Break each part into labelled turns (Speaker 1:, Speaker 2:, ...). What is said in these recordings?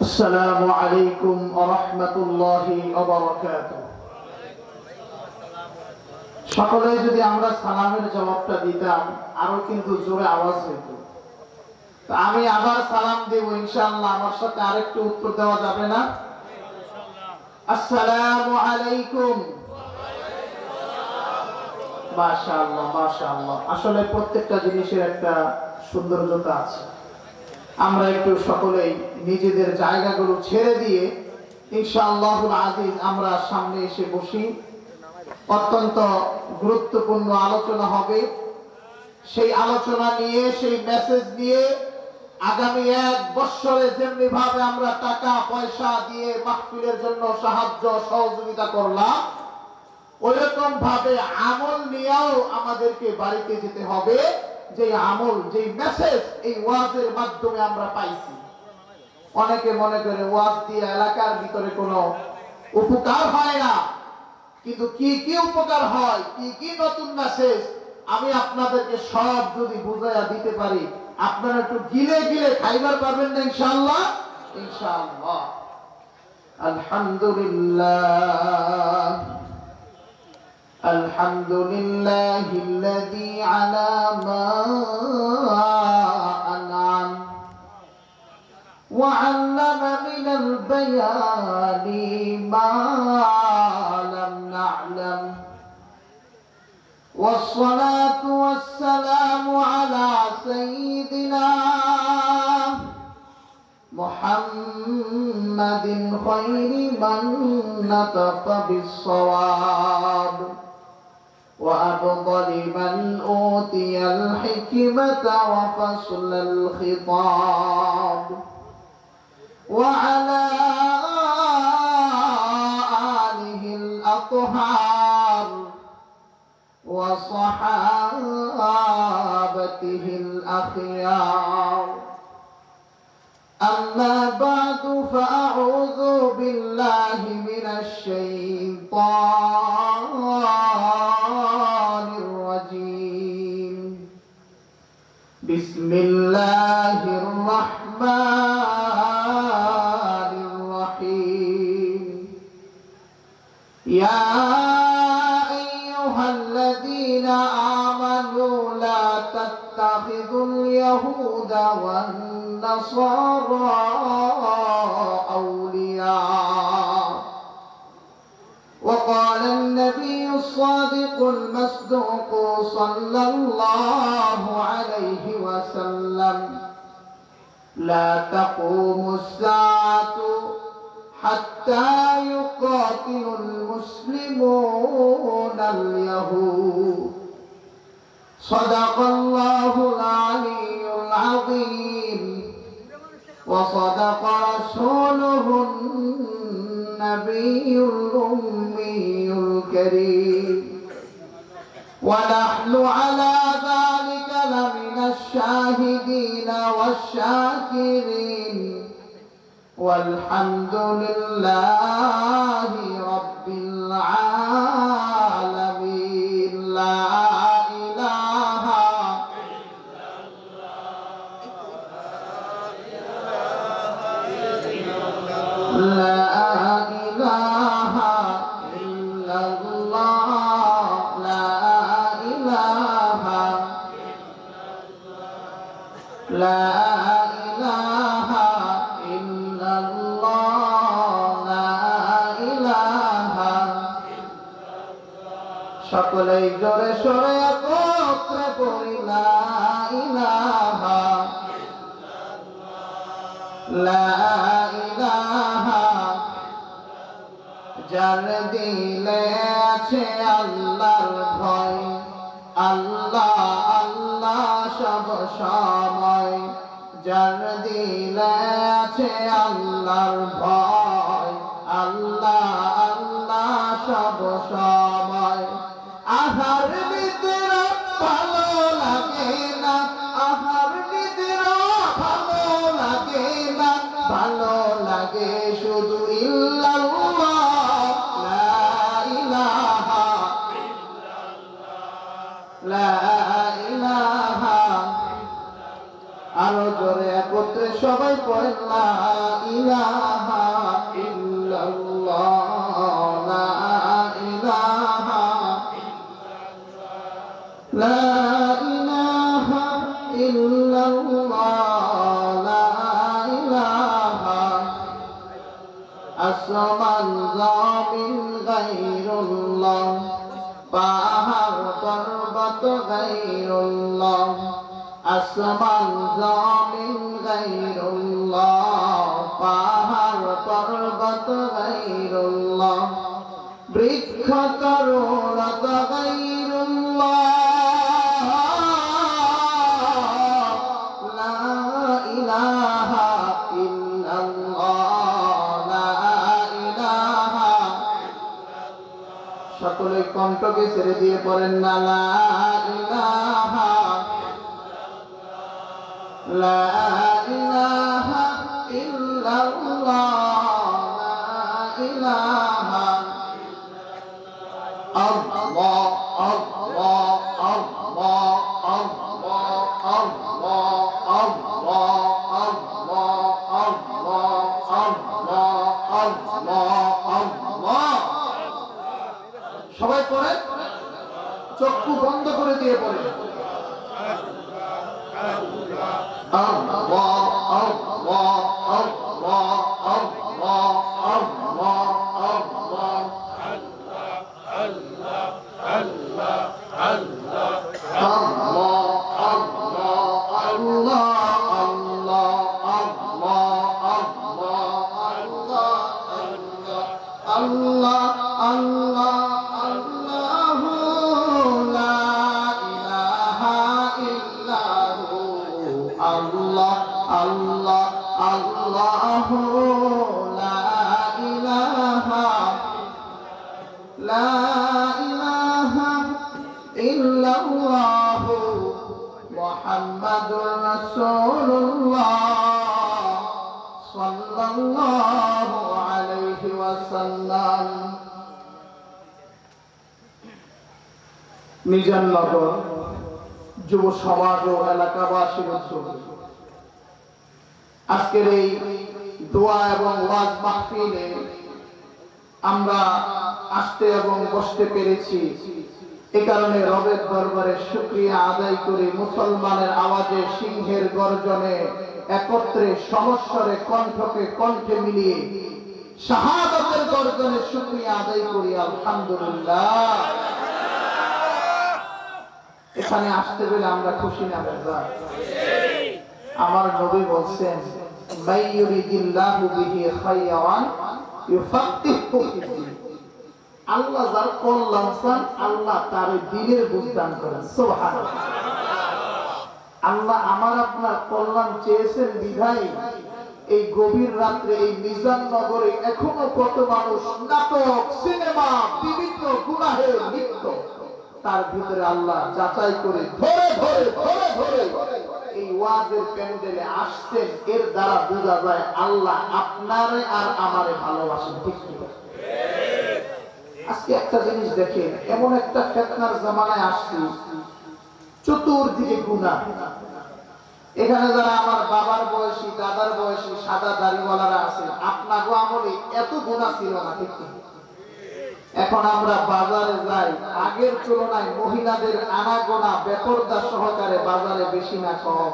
Speaker 1: السلام عليكم ورحمة الله وبركاته সকলে যদি আমরা সালামের জবাবটা দিতাম আরো কিন্তু জোরে আওয়াজ হইত তো আমি আবার সালাম দেব ইনশাআল্লাহ আমার সাথে আরেকটু উত্তর দেওয়া যাবে না আসসালামু আলাইকুম মাশাআল্লাহ মাশাআল্লাহ আসলে প্রত্যেকটা জিনিসের একটা সৌন্দর্যতা আছে আমরা একটু সকলেই নিজেদের জায়গাগুলো ছেড়ে দিয়ে ইনশাআল্লাহুল আজিজ আমরা সামনে এসে বসি। অত্যন্ত গুরুত্বপূর্ণ আলোচনা হবে। সেই আলোচনা নিয়ে, সেই মেসেজ নিয়ে আগামী এক বৎসরে যেমনি ভাবে আমরা টাকা, পয়সা দিয়ে মাহফিলের জন্য সাহায্য, সহযোগিতা করলাম ওইরকম ভাবে আমল নিয়েও আমাদেরকে বাড়িতে যেতে হবে। যে আমল যে মেসেজ এই ওয়াজের মাধ্যমে আমরা পাইছি। অনেকে মনে করে ওয়াজ দিয়ে এলাকার ভিতরে কোনো উপকার হয় না। কিন্তু কি কি উপকার হয়, কি কি নতুন মেসেজ আমি আপনাদেরকে সব যদি বুঝাইয়া দিতে পারি, আপনারা একটু গিলে গিলে খাইবার পাবেন না ইনশাআল্লাহ? ইনশাআল্লাহ। আলহামদুলিল্লাহ। الحمد لله الذي على ما أنعم وعلم من البيان ما لم نعلم والصلاة والسلام على سيدنا محمد خير من نطق بالصواب وأفضل من أوتي الحكمة وفصل الخطاب. وعلى آله الأطهار وصحابته الأخيار. أما بعد فأعوذ بالله من الشيطان بسم الله الرحمن الرحيم. يا أيها الذين آمنوا لا تتخذوا اليهود والنصارى أولياء. وقال النبي الصادق المصدوق صلى الله عليه وسلم. لا تقوم الساعة حتى يقاتل المسلمون اليهود. صدق الله العلي العظيم. وصدق رسوله النبي الأمي الكريم. ونحن على ذلك لمن الشاهدين والشاكرين. والحمد لله رب العالمين. সকলেই জোরে সরে একত্রে পড়ি লা ইলাহা লা যার দিলে আছে আল্লাহর ভয়, আল্লাহ আল্লাহ সব সময়। যার দিলে আছে আল্লাহর ভয় সবাই পড়েন লা ইলাহা ইল্লাল্লাহ, লা ইলাহা লা ইলাহা ইল্লাল্লাহ, লা পাহাড় পর্বত গায়রুল্লাহ আসমান লা ইলাহা সকলে কণ্ঠকে ছেড়ে দিয়ে পড়েন না লা ইলাহা লা ইলাহা লা যুব সমাজ ও এলাকাবাসীর উদ্যোগে আজকের এই দোয়া এবং ওয়াজ মাহফিলে আমরা আসতে এবং বসতে পেরেছি। এ কারণে রবের দরবারে শুক্রিয়া আদায় করে মুসলমানের আওয়াজে, সিংহের গর্জনে, একত্রে, সমস্বরে, কণ্ঠকে কণ্ঠে মিলিয়ে শাহাদাতের গর্জনে শুক্রিয়া আদায় করি। আলহামদুলিল্লাহ। এখানে আসতে পেরে আমরা খুশি না বেজা আমার নবী বলছেন আল্লাহ আমার আপনার চেয়েছেন বিধায়, এই গভীর রাত্রে, এই মিজান নগরে এখনও কত মানুষ নাটক, সিনেমা, বিভিন্ন গুনাহে লিপ্ত। তার ভিতরে আল্লাহ যাচাই করে ধরে ধরে ধরে ধরে এই ওয়াজের প্যান্ডেলে আসছেন। এর দ্বারা বোঝা যায় আল্লাহ আপনারে আর আমারে ভালোবাসেন, ঠিক আজকে একটা জিনিস দেখেন, এমন একটা ফেতনার জামানায় আসছি, চতুর্দিকে গুণা। এখানে যারা আমার বাবার বয়সী, দাদার বয়সী, সাদা দাড়িওয়ালারা আছে আপনাকে আমলে এত গুণা ছিল না, ঠিক? এখন আমরা বাজারে যাই, আগের তুলনায় মহিলাদের আনাগোনা বেপরদা সহকারে বাজারে বেশি না কম।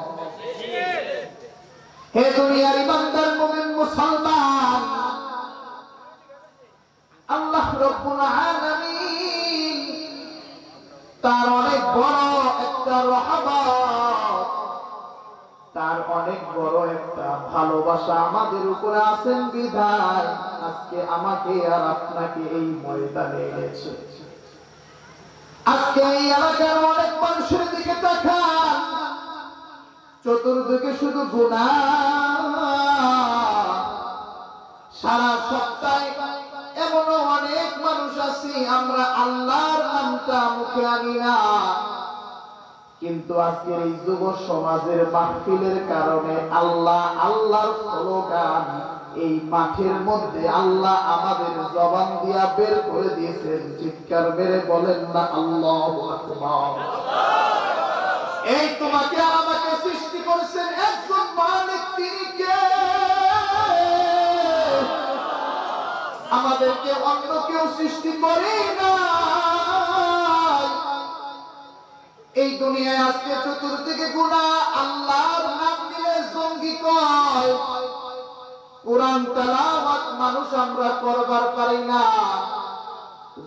Speaker 1: হে দুনিয়ার ইমানদার মুমিন মুসলমান, আল্লাহ রব্বুল আলামিন তার অনেক বড় একটা রহমত, তার অনেক বড় একটা ভালোবাসা আমাদের উপরে আছেন বিধায়। আজকে আমাকে আর আপনাকে এই ময়দানে এনেছে। আজকে এই এলাকার অনেক মানুষের দিকে তাকান। চতুর্দিকে শুধু গুণা। সারা সপ্তাহে এমনও অনেক মানুষ আছি, আমরা আল্লাহর নামটা মুখে আনি না। কিন্তু আজকের এই যুব সমাজের মাহফিলের কারণে আল্লাহ আল্লাহর স্লোগান এই মাঠের মধ্যে আল্লাহ আমাদের জবান দিয়া বের করে দিয়েছেন। চিৎকার মেরে বলেন না, আল্লাহ এই তোমাকে আমাকে সৃষ্টি করেছেন একজন মালিক, তিনি কে? আমাদেরকে অন্য কেউ সৃষ্টি করে না এই দুনিয়ায় আজকে চতুর্দিকে গুণা আল্লাহর নাম দিলে জঙ্গি কয়? কোরআন তালাওয়াত মানুষ আমরা করবার পারি না।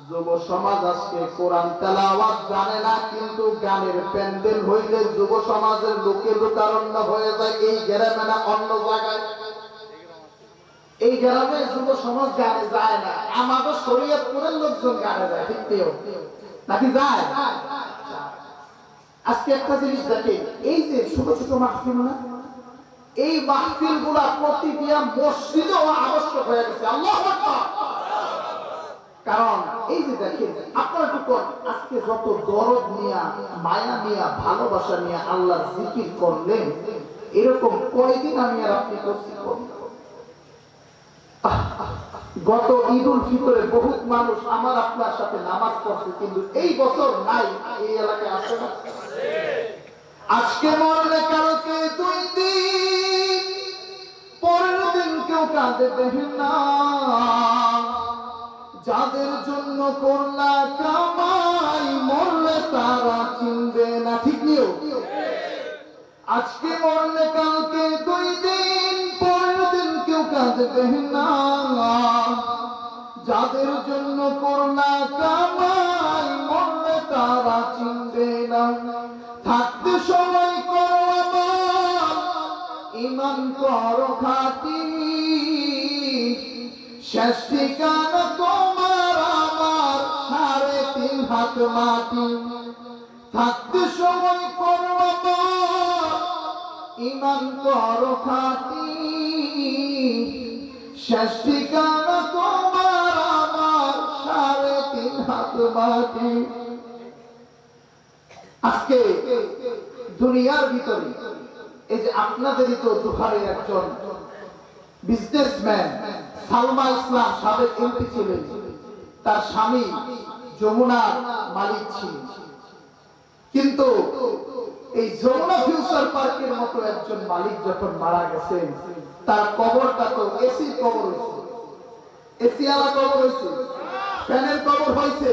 Speaker 1: যুব সমাজ আজকে কোরআন তেলাওয়াত জানে না, কিন্তু গানের প্যান্ডেল হইলে যুব সমাজের লোকে লোকারণ্য হয়ে যায় এই গ্রামে না অন্য জায়গায়। এই গ্রামে যুব সমাজ গানে যায় না, আমাদের শরীয়তপুরের লোকজন গানে যায়, ঠিক? নাকি যায়? আজকে একটা জিনিস দেখে এই যে ছোট ছোট মাহফিল না? এই মাহফিলগুলা প্রতিদিয়া মসজিদেও আবশ্যক হয়ে গেছে। আল্লাহ কারণ এই যে দেখেন, আপনারা একটু আজকে যত দরদ নিয়া, মায়া নিয়া, ভালোবাসা নিয়ে আল্লাহর জিকির করলেন, এরকম কয়দিন আমি আর আপনি করছি গত ঈদ উল ফিতরে বহুত মানুষ আমার আপনার সাথে নামাজ পড়ছে, কিন্তু এই বছর নাই, এই এলাকায় আসে না? আজকে মরলে কালকে দুই দিন। পরের দিন কেউ কাঁদে না। যাদের জন্য করলা কামাই, মরলে তারা চিনবে না, ঠিক নিও আজকে মরলে কালকে দুই দিন, পরের দিন কেউ কাঁদবে না। যাদের জন্য করলা কামাই, মরলে তারা চিনবে না। থাকতে সময় ইমান করো খাতি শেষ ঠিকানা তোমার আমার সাড়ে তিন হাত মাটি। থাকতে সময় করো আমার, ইমান করো খাতি শেষ ঠিকানা তোমার আমার সাড়ে তিন হাত মাটি। আজকে দুনিয়ার ভিতরে এই যে আপনাদেরই তো দুহারের একজন বিজনেসম্যান সালমা ইসলাম সাবেক এমপি ছিলেন। তার স্বামী যমুনার মালিক ছিলেন। কিন্তু এই যমুনা ফিউচার পার্কের মতো একজন মালিক যখন মারা গেছেন, তার কবরটা তো এসি কবর হয়েছে। এসি আলা কবর হয়েছে। ফ্যানের কবর হয়েছে।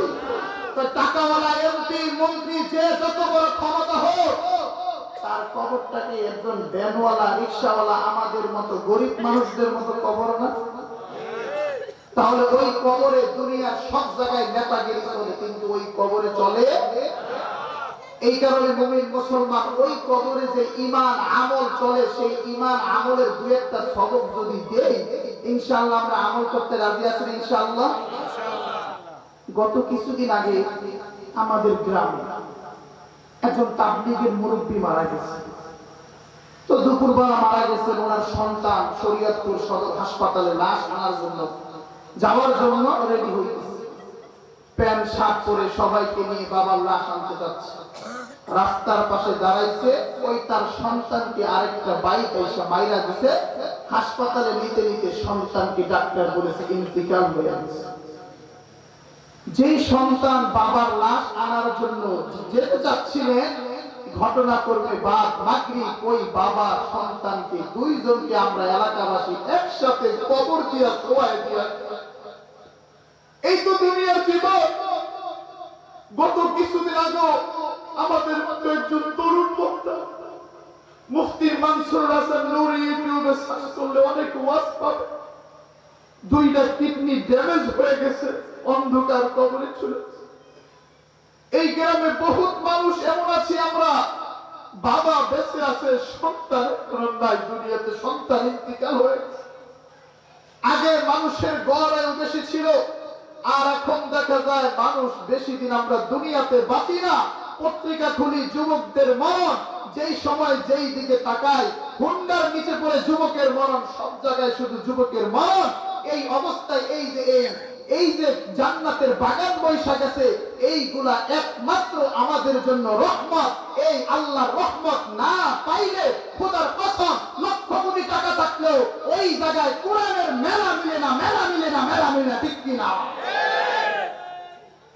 Speaker 1: টাকাওয়ালা এমপি মন্ত্রী, যে যত বড় ক্ষমতা হোক তার কবরটাকে একজন ভ্যানওয়ালা রিক্সাওয়ালা, আমাদের মতো গরিব মানুষদের মতো কবর না? তাহলে ওই কবরে দুনিয়ার সব জায়গায় নেতাগিরি চলে কিন্তু ওই কবরে চলে? এই কারণে মুমিন, মুসলমান, ওই কবরে যে ইমান আমল চলে, সেই ইমান আমলের দু একটা সবক যদি দেই ইনশাআল্লাহ আমরা আমল করতে রাজি আছি ইনশাআল্লাহ? গত কিছুদিন আগে আমাদের গ্রামে একজন তাবলিগের মুরব্বী মারা গেছে। তো দুপুরবেলা মারা গেছে ওনার সন্তান শরীয়তপুর সদর হাসপাতালে লাশ আনার জন্য যাওয়ার জন্য রেডি হইতেছে প্যান্ট, শার্ট পরে সবাইকে নিয়ে বাবার লাশ আনতে যাচ্ছে। রাস্তার পাশে দাঁড়াইছে, ওই তার সন্তানকে আরেকটা বাইক এসে মাইরা দিছে। হাসপাতালে নিতে নিতে সন্তানকে ডাক্তার বলেছে, ইন্তিকাল হয়ে গেছে। যেই সন্তান বাবার লাশ আনার জন্য যেতে চাচ্ছিলেন, ঘটনা করবে বাদ মাগরি ওই বাবা সন্তানকে দুইজনকে আমরা এলাকাবাসী একসাথে কবর দিয়া খোয়াই দিয়া এই তো দুনিয়ার জীবন। গত কিছুদিন আগে আমাদের মধ্যে একজন তরুণ বক্তা, মুফতি মানসুর হাসান নুরি ইউটিউবে সার্চ করলে অনেক ওয়াজ পাবে। দুইটা কিডনি ড্যামেজ হয়ে গেছে, অন্ধকার কবরে চলে এই গ্রামে বহুত মানুষ এমন আছে আমরা, বাবা বেঁচে আছে, সন্তান নাই দুনিয়াতে সন্তান ইন্তিকাল হয়ে আগে মানুষের গড় আয়ু বেশি ছিল, আর এখন দেখা যায় মানুষ বেশি দিন আমরা দুনিয়াতে বাঁচি না। পত্রিকা খুলি, যুবকদের মরণ, যেই সময় যেই দিকে তাকায় হুন্ডার নিচে পড়ে যুবকের মরণ, সব জায়গায় শুধু যুবকের মরণ। এই অবস্থায় এই যে এই যে জান্নাতের বাগান বৈশা গেছে, এইগুলা একমাত্র আমাদের জন্য রহমত। এই আল্লাহর রহমত না পাইলে খোদার কসম লক্ষ কোটি টাকা থাকলেও ওই জায়গায় কোরআনের মেলা মিলে না, মেলা মিলে না, মেলা মিলে না, ঠিক কিনা?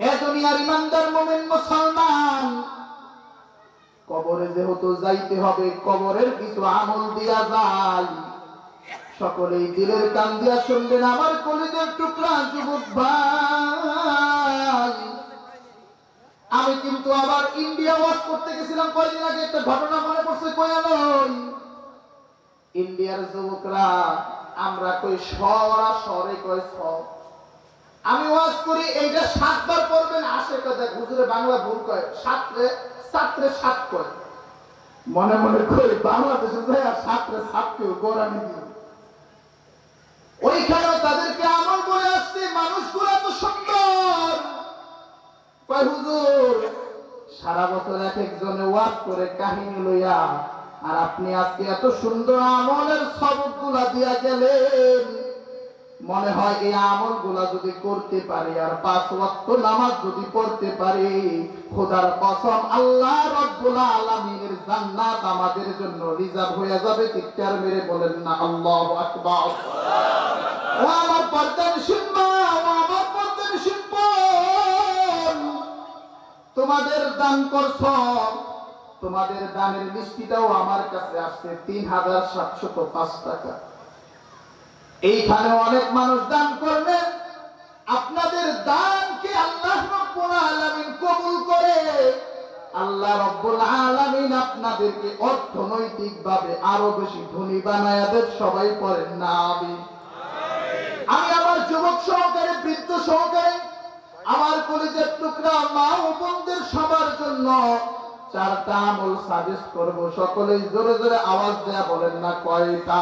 Speaker 1: এ দুনিয়ার ইমানদার মোমেন মুসলমান, কবরে যেহেতু যাইতে হবে, কবরের কিছু আমল দিয়া যায় সকলেই দিলের কান দিয়া শুনবেন আমার কলিদের টুকরা যুবক ভাই। আমি কিন্তু আবার ইন্ডিয়া ওয়াশ করতে গেছিলাম কয়দিন আগে, একটা ঘটনা মনে পড়ছে কয়া নই ইন্ডিয়ার যুবকরা, আমরা কই সরা সরে কই স আমি ওয়াজ করি, এইটা সাতবার পড়বেন, আসে কথা হুজুরে বাংলা ভুল কয়, সাতরে সাতরে সাত কয়। মনে মনে কই, বাংলাদেশে যায় আর সাতরে সাতকে গোড়ানি দিই ওইখানেও তাদেরকে আমল করে আসছে, মানুষগুলো এত সুন্দর। হুজুর, সারা বছর এক একজনে ওয়াজ করে কাহিনী লইয়া, আর আপনি আজকে এত সুন্দর আমলের সবগুলা দিয়া গেলেন। মনে হয় এই আমলগুলা যদি করতে পারি, আর পাঁচ ওয়াক্ত নামাজ যদি পড়তে পারি, খোদার কসম আল্লাহ রব্বুল আলামিনের জান্নাত আমাদের জন্য রিজার্ভ হয়ে যাবে। চিৎকার মেরে বলেন না, আল্লাহু আকবার। ও আমার পর্দার আমার পর্দার তোমাদের দান করছ, তোমাদের দানের মিষ্টিটাও আমার কাছে আসছে, তিন হাজার সাতশত পাঁচ টাকা। এইখানে অনেক মানুষ দান করবে। আপনাদের দানকে আল্লাহ রব্বুল আলামিন কবুল করে। আল্লাহ রব্বুল আলামিন আপনাদেরকে অর্থনৈতিক ভাবে আরও বেশি ধনী বানায় সবাই পড়েন না, আমিন। আমি আমার যুবক সহকারে, বৃদ্ধ সহকারে, আমার কলেজের টুকরা মা ও বোনদের সবার জন্য চারটা আমল সাজেস্ট করব। সকলে জোরে জোরে আওয়াজ দেয়া বলেন না কয়টা?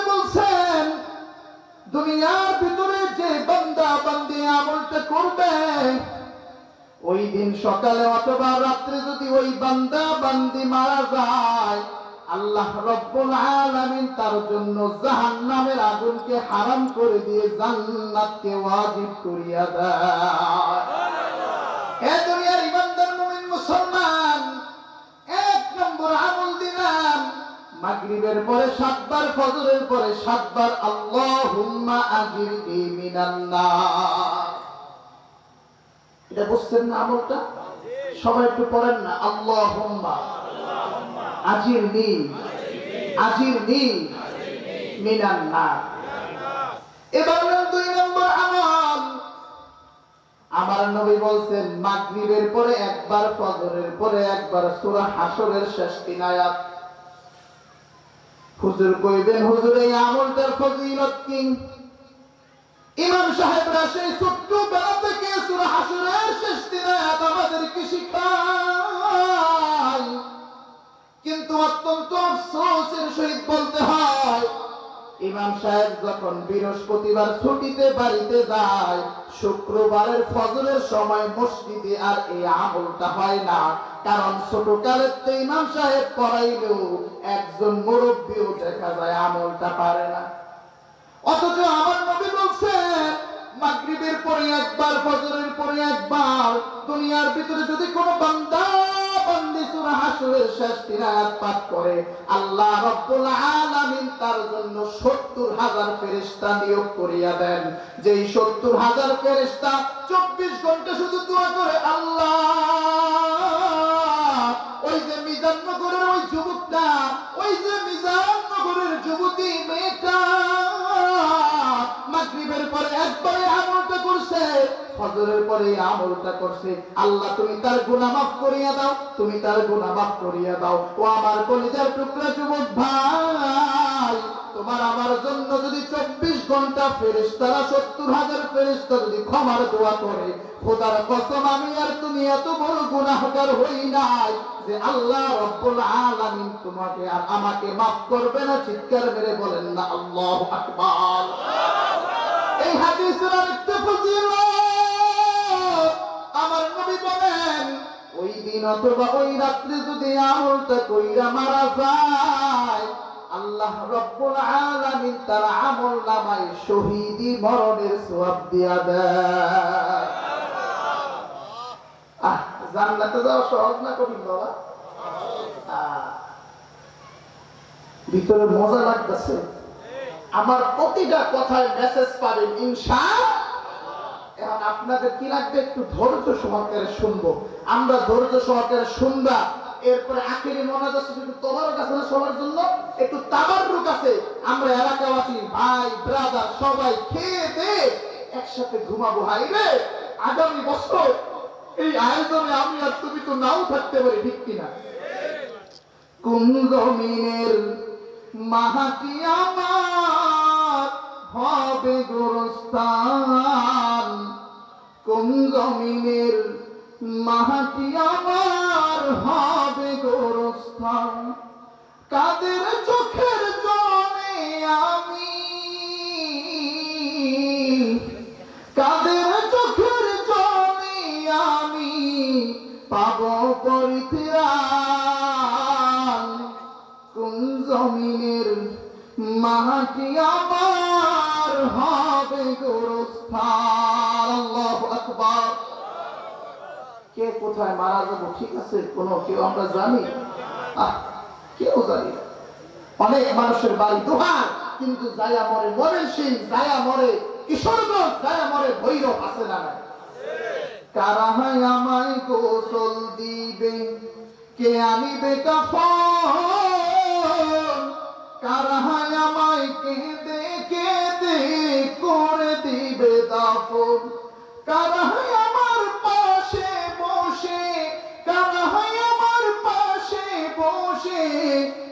Speaker 1: দুনিয়ার ভিতরে যে বান্দা বান্দি আমলটা করবে, ওই দিন সকালে অথবা রাত্রে যদি ওই বান্দা বান্দি মারা যায়, আল্লাহ রব্বুল আলামিন তার জন্য জাহান্নামের আগুনকে হারাম করে দিয়ে জান্নাতকে ওয়াজিব করিয়া দেয়। মাগরিবের পরে সাতবার, ফজরের পরে সাতবার, আল্লাহুম্মা আজিরনি মিনান নার। এটা বুঝছেন না আমলটা? সবাই একটু পড়েন না, আল্লাহুম্মা আজিরনি আজিরনি মিনান নার। এবার হলো দুই নম্বর আমল। আমার নবী বলছেন, মাগরিবের পরে একবার, ফজরের পরে একবার, সূরা হাসরের শেষ তিন আয়াত। হুজুর কইবেন, হুজুর, এই আমলটার ফজিলত কি? ইমাম সাহেবরা সেই ছোট্ট বেলা থেকে সূরা হাসরের শেষ তিন আয়াত আমাদেরকে শিখায়? কিন্তু অত্যন্ত আফসোসের সহিত বলতে হয়, ইমাম সাহেব যখন বৃহস্পতিবার ছুটিতে বাড়িতে যায়, শুক্রবারের ফজরের সময় মসজিদে আর এই আমলটা হয় না। কারণ ছোট কালের তো ইমাম সাহেব পড়াইলেও একজন মুরব্বীও দেখা যায় আমলটা পারে না। অথচ আমার নবী বলছেন মাগরিবের পরে একবার, ফজরের পরে একবার, দুনিয়ার ভিতরে যদি কোনো বান্দা বান্দি সূরা হাসরের শেষ তিন পাঠ করে, আল্লাহ রাব্বুল আলামিন তার জন্য 70000 ফেরেশতা নিয়োগ করিয়া দেন। যেই 70000 ফেরেশতা 24 ঘণ্টা শুধু দোয়া করে, আল্লাহ যে ওই যুবকটা ওই যে মিজানগরের যুবতী মেয়েটা মাগরিবের পরে একবারে আমলটা করছে, ফজরের পরে আমলটা করছে। আল্লাহ, তুমি তার গুনাহ মাফ করিয়া দাও, তুমি তার গুনাহ মাফ করিয়া দাও। ও আমার কলিজার টুকরা যুবক ভাই, তোমার আমার জন্য যদি চব্বিশ ঘণ্টা ফেরেশতারা সত্তর হাজার ফেরেশতা যদি ক্ষমার দোয়া করে, খোদার কসম, আমি আর তুমি এত বড় গুনাহগার হই নাই যে আল্লাহ রব্বুল আলামিন তোমাকে আর আমাকে মাফ করবে না, চিৎকার মেরে বলেন না, আল্লাহু আকবার। এই হাদিসের আমার নবী বলেন, ওই দিন অথবা ওই রাত্রে যদি আমলটা কইরা মারা যায়, আল্লাহ রব্বুল আলামিন তার আমল নামায় শহীদি মরণের সওয়াব দিয়া দেয় আহ জান্নাতে যাওয়া সহজ না কঠিন বাবা। ভিতরে মজা লাগতেছে। আমার প্রতিটা কথায় মেসেজ পাবেন ইনশা এখন আপনাদের কি লাগবে? একটু ধৈর্য সহকারে শুনব। আমরা ধৈর্য সহকারে শুনবা। এরপরে আখেরি তোমার কাছে না, সবার জন্য। একটু আছে। আমরা এলাকাবাসী, ভাই ব্রাদার সবাই খেয়ে দে একসাথে ঘুমাবো। হাই রে! আগামী বছর এই আয়োজনে আমি আর তুমি তো নাও থাকতে পারি, ঠিক কিনা? জমিনের মাহাটি আমার হবে গোরস্থান। কোন জমিনের মাহাটি আমার হবে গোরস্থান। কাদের চোখের জনে আমি? কাদের চোখের জনে আমি পাব পরিত্রাণ? কোন জমিনের মাটি আমার কে কোথায় মারা যাব? ঠিক আছে, কোন কেউ আমরা জানি? কেউ জানি অনেক মানুষের বাড়ি কিন্তু মরে মরেন সিং মরে কিশোরগঞ্জ মরে ভৈরব আছে না আমায় দিবে? কে আনিবে কাফন? কারাহাই আমায় কেঁদে কেঁদে করে দিবে দাফন। কারাহাই আমার পাশে বসে? কারাহাই আমার পাশে বসে?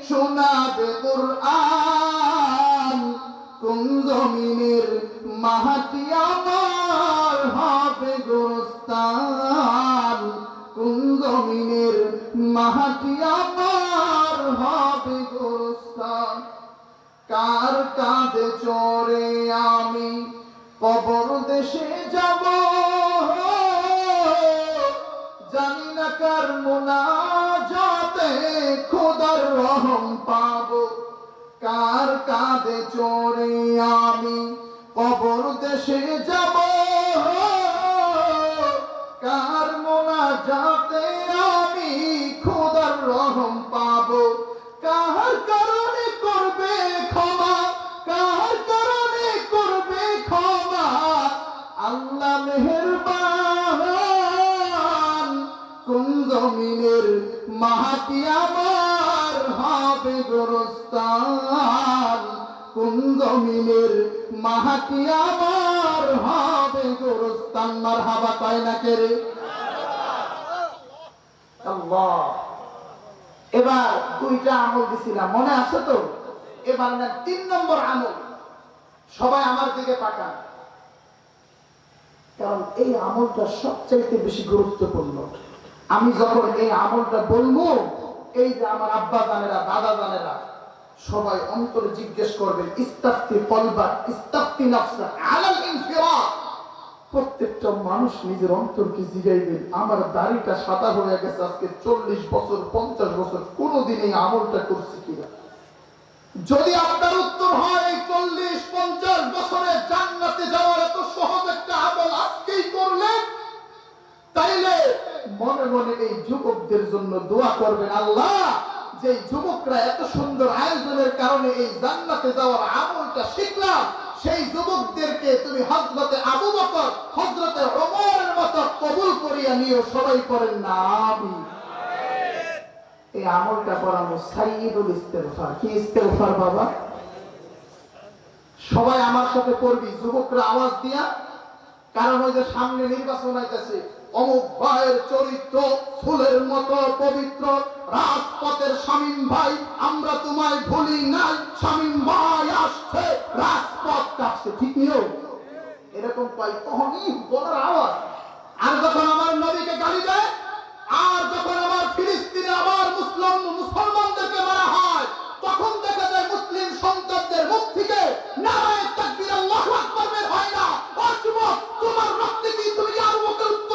Speaker 1: শোনাবে কোরআন। কোন জমিনের মাহাটি আমার হবে গোরস্তান? কোন জমিনের মাহাটি আমার হবে গোরস্তান? কার কাঁধে চড়ে আমি কবর দেশে যাব। জানি না কার মোনা যাতে খোদার রহম পাব। কার কাঁধে চড়ে আমি কবর দেশে যাব। কার মোনা যাতে আমি খোদার রহম মাহাতি আমার হবে গোরস্তান কোন জমিনের মাহাতি আমার হবে গোরস্তান মার হাবা পায় না আল্লাহ। এবার দুইটা আমল দিছিলাম, মনে আছে তো? এবার না তিন নম্বর আমল। সবাই আমার দিকে তাকান। কারণ এই আমলটা সবচাইতে বেশি গুরুত্বপূর্ণ। আমি যখন এই আমলটা বলব, এই যে আমার আব্বা জানেরা, দাদা জানেরা, সবাই অন্তরে জিজ্ঞেস করবেন ইস্তাফতি কলবা, ইস্তাফতি নাফসা, আলাল ইনফিরাদ? প্রত্যেকটা মানুষ নিজের অন্তরকে জিগাইবেন আমার দাড়িটা সাদা হয়ে গেছে আজকে চল্লিশ বছর, পঞ্চাশ বছর, কোনোদিন এই আমলটা করছি কিনা? যদি আপনার উত্তর হয়, এই চল্লিশ, পঞ্চাশ বছরে জান্নাতে যাওয়ার এত সহজ একটা আমল আজকেই করলেন তাইলে মনে মনে এই যুবকদের জন্য দোয়া করবেন আল্লাহ, যে যুবকরা এত সুন্দর আয়োজনের কারণে এই জান্নাতে যাওয়ার আমলটা শিখলাম। সেই যুবকদেরকে তুমি হজরতে আবু বকর হজরতে ওমরের মতো কবুল করিয়া নিও, সবাই করেন না আমি এই আমলটা পড়ানো সাইদুল ইস্তেগফার। কি ইস্তেগফার বাবা? সবাই আমার সাথে করবি যুবকরা আওয়াজ দিয়া। কারণ ওই যে সামনে নির্বাচন হইতেছে অমুক ভাইয়ের চরিত্র ফুলের মতো পবিত্র। রাজপথের শামীম ভাই, আমরা তোমায় ভুলি নাই। শামীম ভাই আসছে, রাজপথ কাটছে। ঠিক নিও এরকম পাই তখনই বলার আওয়াজ। আর যখন আমার নবীকে গালি দেয়, আর যখন আমার ফিলিস্তিনে আবার মুসলিম, মুসলমানদেরকে মারা হয়, তখন দেখা যায় মুসলিম সন্তানদের মুখ থেকে নারায় তাকবীর আল্লাহু আকবার বের হয় না। ও তোমার রক্তে কি তুমি আবু বকর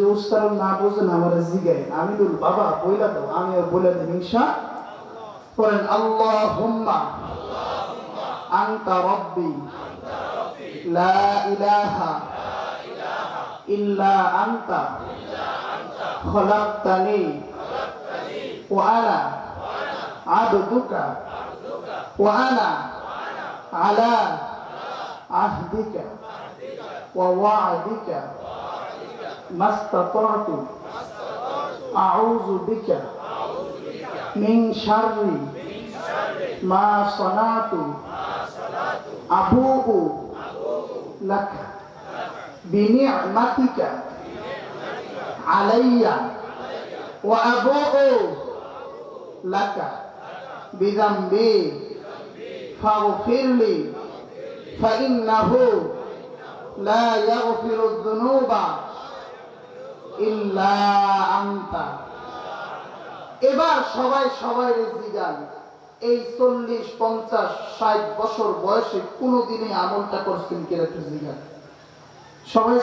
Speaker 1: যদি উচ্চারণ না বুঝেন আমার জিগাই আমিনুল বাবা, বইলা তো আমি বলে দিই হিংসা করেন আল্লাহ। হুম্মা আন্তা রব্বি। লা ইলাহা ইল্লা আন্তা। খলাকতানি। ওয়া আনা আবদুকা। ওয়া আনা আলা আহদিকা। ওয়া ওয়াদিকা। ما استطعت. أعوذ بك من شر ما صنعت. أبوء لك بنعمتك علي وأبوء لك بذنبي. فاغفر لي فإنه لا يغفر الذنوب. এবার সবাই সবাই জিগান এই চল্লিশ, পঞ্চাশ, ষাট বছর বয়সে কোনোদিনই আমলটা করছেন কিনা একটু জিগান সবাই